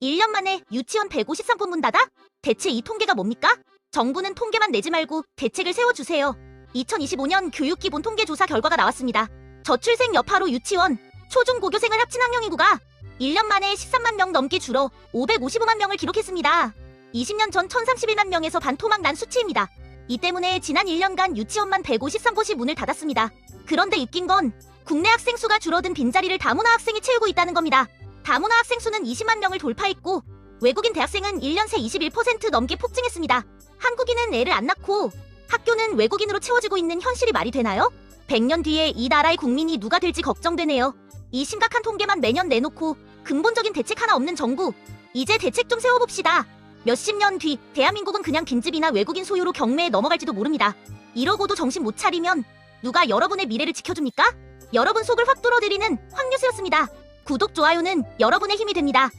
1년 만에 유치원 153분 문 닫아? 대체 이 통계가 뭡니까? 정부는 통계만 내지 말고 대책을 세워주세요. 2025년 교육기본 통계조사 결과가 나왔습니다. 저출생 여파로 유치원, 초중고교생을 합친 학령 인구가 1년 만에 13만 명 넘게 줄어 555만 명을 기록했습니다. 20년 전 1031만 명에서 반토막 난 수치입니다. 이 때문에 지난 1년간 유치원만 153곳이 문을 닫았습니다. 그런데 웃긴 건 국내 학생 수가 줄어든 빈자리를 다문화 학생이 채우고 있다는 겁니다. 다문화 학생 수는 20만 명을 돌파했고 외국인 대학생은 1년 새 21% 넘게 폭증했습니다. 한국인은 애를 안 낳고 학교는 외국인으로 채워지고 있는 현실이 말이 되나요? 100년 뒤에 이 나라의 국민이 누가 될지 걱정되네요. 이 심각한 통계만 매년 내놓고 근본적인 대책 하나 없는 정부. 이제 대책 좀 세워봅시다. 몇십 년 뒤 대한민국은 그냥 빈집이나 외국인 소유로 경매에 넘어갈지도 모릅니다. 이러고도 정신 못 차리면 누가 여러분의 미래를 지켜줍니까? 여러분 속을 확 뚫어드리는 황뉴스였습니다. 구독, 좋아요는 여러분의 힘이 됩니다.